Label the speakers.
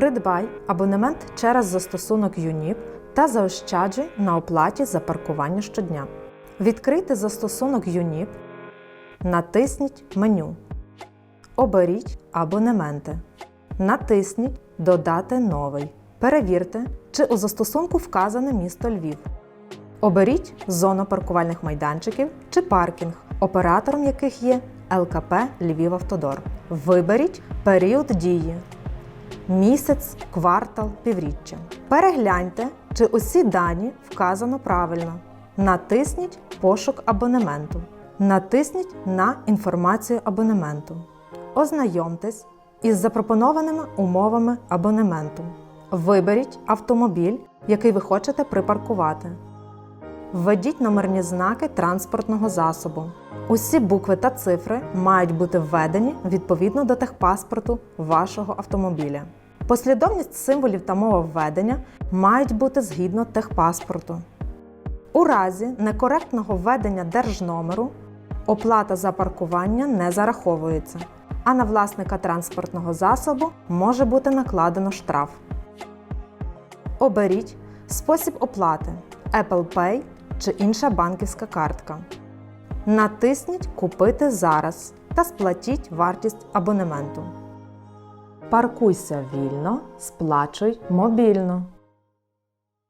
Speaker 1: Придбай абонемент через застосунок ЮНІП та заощаджуй на оплаті за паркування щодня. Відкрийте застосунок ЮНІП, натисніть меню. Оберіть абонементи. Натисніть Додати новий. Перевірте, чи у застосунку вказане місто Львів. Оберіть зону паркувальних майданчиків чи паркінг, оператором яких є ЛКП Львівавтодор. Виберіть період дії місяць, квартал, півріччя. Перегляньте, чи усі дані вказано правильно. Натисніть Пошук абонементу. Натисніть на інформацію абонементу. Ознайомтесь із запропонованими умовами абонементу. Виберіть автомобіль, який ви хочете припаркувати. Введіть номерні знаки транспортного засобу. Усі букви та цифри мають бути введені відповідно до техпаспорту вашого автомобіля. Послідовність символів та мова введення мають бути згідно техпаспорту. У разі некоректного введення держномеру оплата за паркування не зараховується, а на власника транспортного засобу може бути накладено штраф. Оберіть спосіб оплати Apple Pay чи інша банківська картка. Натисніть Купити зараз та сплатіть вартість абонементу. Паркуйся вільно, сплачуй мобільно.